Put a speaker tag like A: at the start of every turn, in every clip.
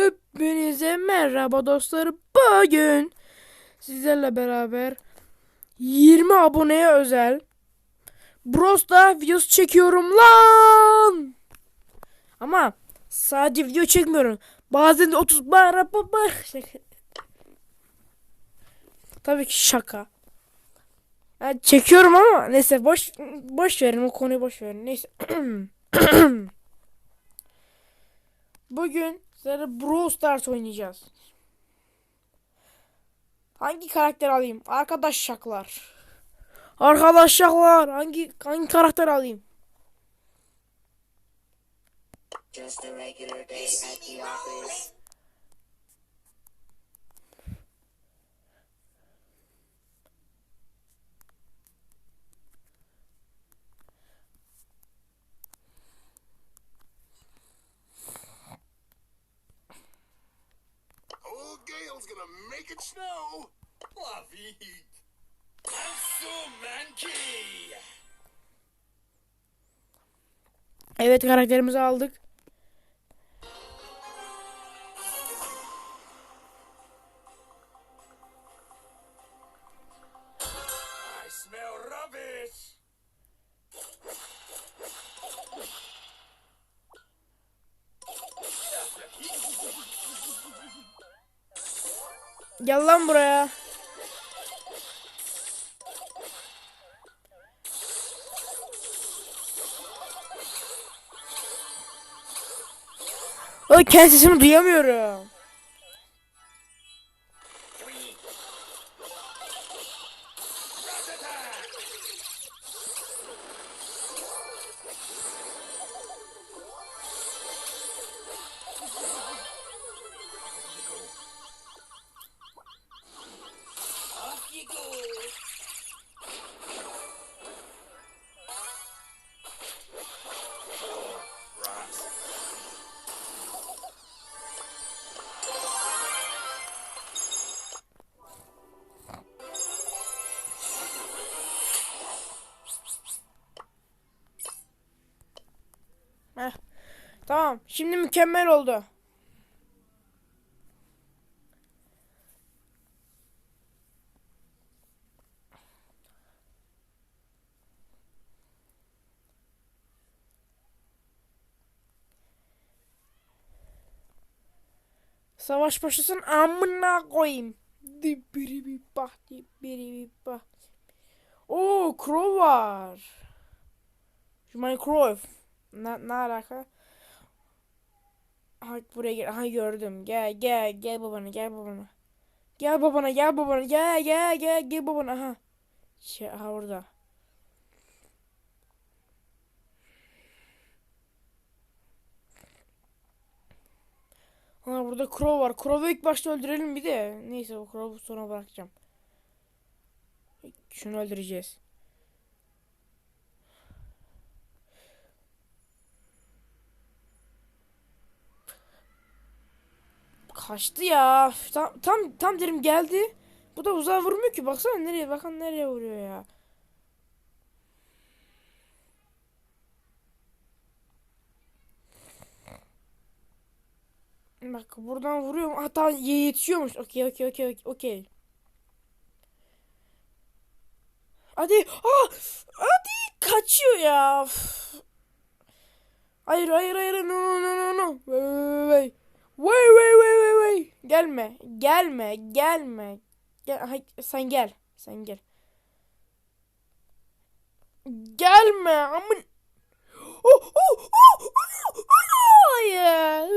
A: Hepinize merhaba dostlarım. Bugün sizlerle beraber 20 aboneye özel Bros'ta videosu çekiyorum lan. Ama sadece video çekmiyorum. Bazen de 30 bara. Şaka. Tabii ki şaka. Yani çekiyorum ama neyse boş boş verin o konuyu boş verin. Neyse. Bugün sizlerle Brawl Stars oynayacağız. Hangi karakter alayım? Arkadaş şaklar. Arkadaş şaklar. Hangi hangi karakter alayım?
B: Just a regular day at the office.
C: Make snow.
D: Vite. I'm so manky.
A: Evet karakterimizi aldık. Ay kendi duyamıyorum. Heh. Tamam. Şimdi mükemmel oldu. Savaş başlasın amına koyayım. Dibiri bir bah dibiri bir bah. Oo Crow var. Minecraft. Ne, ne alaka? Aha buraya gel. Aha gördüm. Gel gel gel babana gel babana. Gel babana gel babana gel gel gel gel babana aha. Şey aha orada. Ha burada Crow var. Crow'u ilk başta öldürelim bir de. Neyse o Crow'u sonra bırakacağım. Şunu öldüreceğiz. Kaçtı ya. Tam tam tam derim geldi. Bu da uzağa vurmuyor ki. Baksana nereye bakın nereye vuruyor ya. Bak buradan vuruyorum. Hatta yetişiyormuş. Okey okey okey okey. Hadi. Ah! Hadi kaçıyor ya. Hayır hayır hayır. No no no no Gelme. Gelme. Gelme. Gel. Hay, sen gel. Sen gel. Gelme. Amın. Oh, oh, oh, oh, Hayır.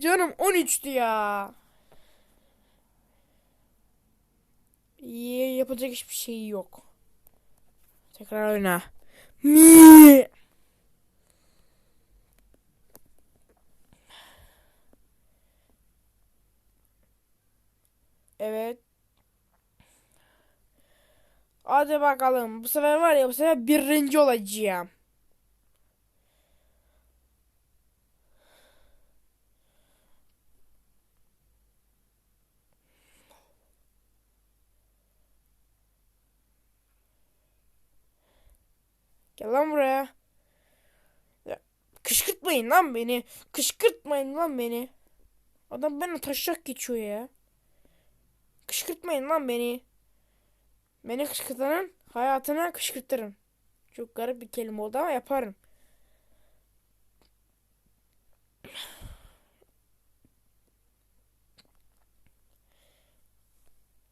A: Canım 13'tü ya. Yapacak hiçbir şey yok. Tekrar oyna. Mi. Evet. Hadi bakalım. Bu sefer var ya bu sefer birinci olacağım. Gel lan buraya. Ya, Kışkırtmayın lan beni. Kışkırtmayın lan beni. Adam bana taşak geçiyor ya. Kışkırtmayın lan beni. Beni kışkırtanın hayatına kışkırtırım. Çok garip bir kelime oldu ama yaparım.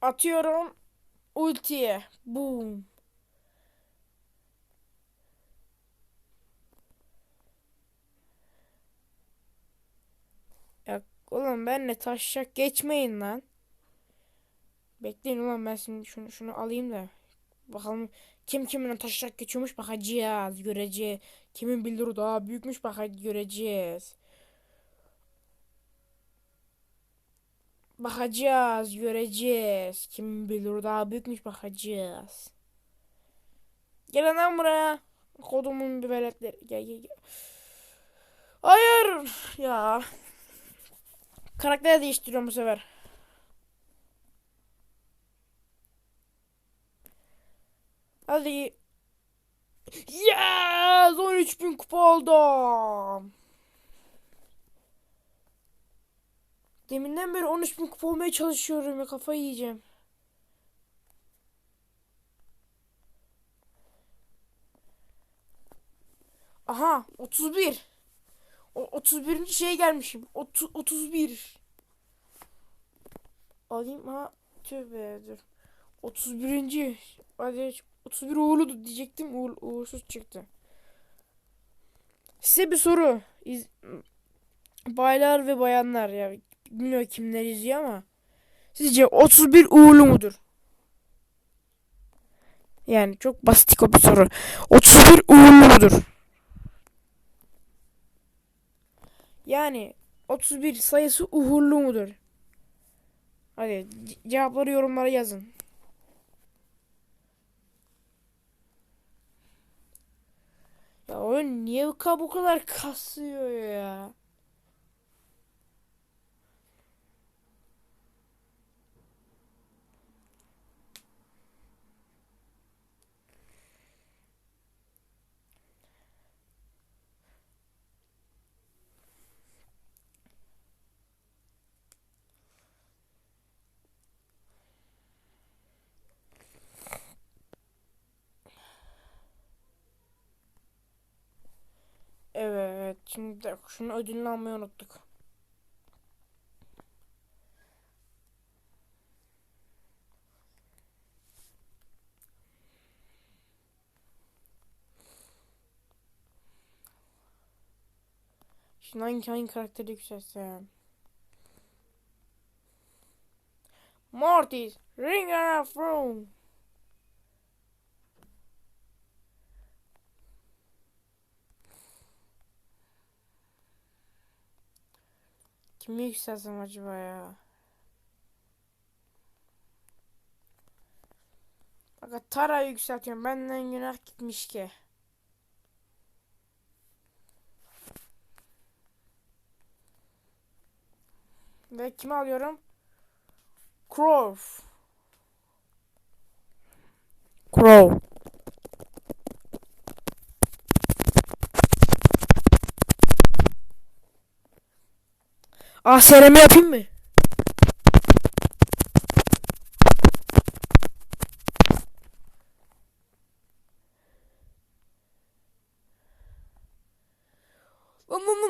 A: Atıyorum ultiye. Boom. Ya oğlum benle taşacak geçmeyin lan. Bekleyin ulan ben şimdi şunu şunu alayım da. Bakalım kim kiminle taşacak geçiyormuş bakacağız. Göreceğiz. Kimin bildiri daha büyükmüş bakacağız. Göreceğiz. Bakacağız, göreceğiz. Kimin bilir daha büyükmüş bakacağız. Gel lan buraya. Kodumun bir veletleri. Gel gel gel. Hayır. Ya. Karakter değiştiriyorum bu sefer. Hadi. Yes! 13.000 kupa oldum. Deminden beri 13.000 kupa olmaya çalışıyorum ya kafayı yiyeceğim. Aha 31. O 31. şeye gelmişim. Otu- 31. Alayım ha tövbe dur. 31. Hadi 31 uğurlu diyecektim. Uğur, uğursuz çıktı. Size bir soru. İz- Baylar ve bayanlar ya bilmiyorum kimler izliyor ama sizce 31 uğurlu mudur? Yani çok basit bir soru. 31 uğurlu mudur? Yani 31 sayısı uğurlu mudur? Hadi ce- cevapları yorumlara yazın. Ya oyun niye bu kadar- kasıyor ya? Evet, şimdi de şunu ödülünü almayı unuttuk. Şimdi hangi, hangi karakteri yükseltsem? Mortis, Ringer of Rome. Kimi yükseltsem acaba ya? Bak Tara yükseltiyorum. Benden günah gitmiş ki. Ve kimi alıyorum? Crow. Crow. Ah sereme yapayım mı?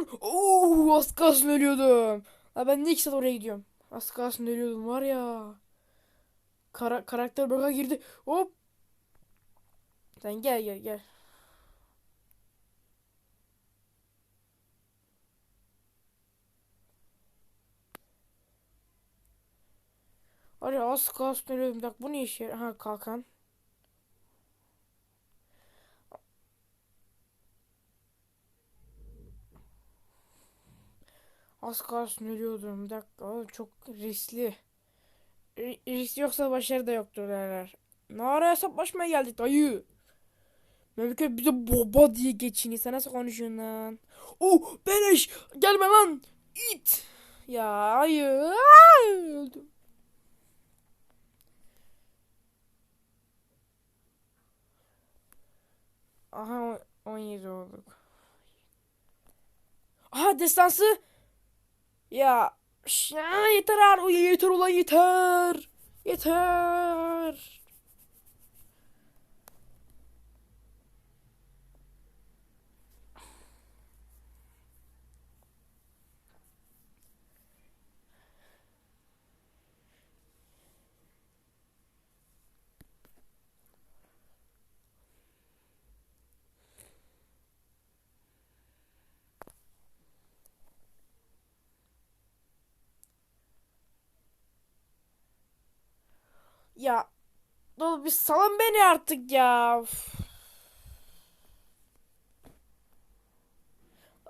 A: Lan. Oo, az kalsın ölüyordum. La ben ne iki saat oraya gidiyorum. Az kalsın ölüyordum var ya. Kara karakter baka girdi. Hop. Sen gel gel gel. Var ya az kalsın ölüyordum. Bak bu ne işe yarar? Ha kalkan. Az kalsın ölüyordum. Bir dakika oğlum çok riskli. Ri- risk yoksa başarı da yoktur derler. Ne ara hesaplaşmaya geldik dayı? Memleket bize baba diye geçiniyor. Sen nasıl konuşuyorsun lan? Oh beleş gelme lan it. Ya hayır. Öldüm. Aha o- 17 olduk. Aha destansı. Ya. ş- ya yeter artık. Yeter ulan yeter. Yeter. Ya. Dur bir salın beni artık ya. Üf.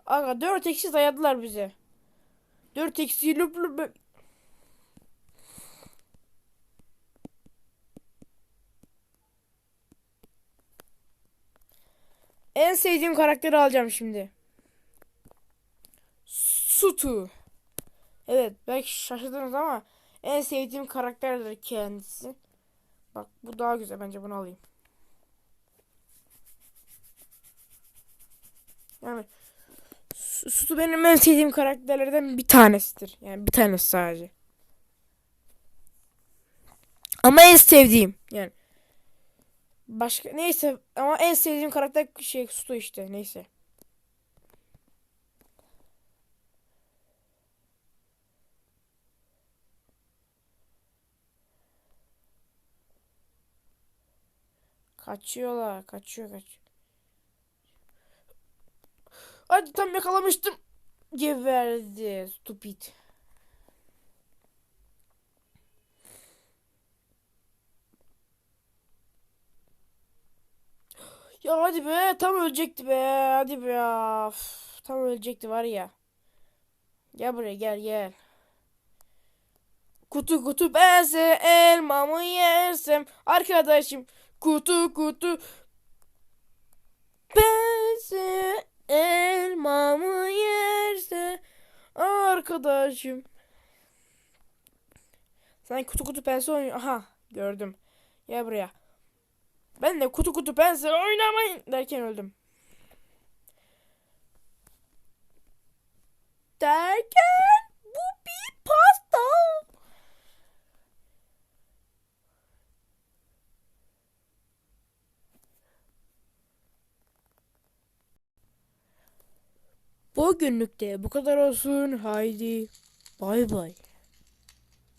A: Aga 4 eksi dayadılar bize. 4 eksi lüp lüp. En sevdiğim karakteri alacağım şimdi. Sutu. Evet belki şaşırdınız ama en sevdiğim karakterdir kendisi. Bak bu daha güzel bence bunu alayım. Yani Su- Sutu benim en sevdiğim karakterlerden bir tanesidir. Yani bir tanesi sadece. Ama en sevdiğim yani. Başka neyse ama en sevdiğim karakter şey Sutu işte neyse. Kaçıyorlar. Kaçıyor kaçıyor. Hadi tam yakalamıştım. Geberdi. Stupid. Ya hadi be tam ölecekti be hadi be ya. Tam ölecekti var ya. Gel buraya gel gel. Kutu kutu bense elmamı yersem arkadaşım kutu kutu bense elmamı yerse arkadaşım. Sen kutu kutu pense oynuyor. Aha gördüm. Gel buraya. Ben de kutu kutu pense oynamayın derken öldüm. Derken bu bir pasta. Bugünlük de bu kadar olsun. Haydi bay bay.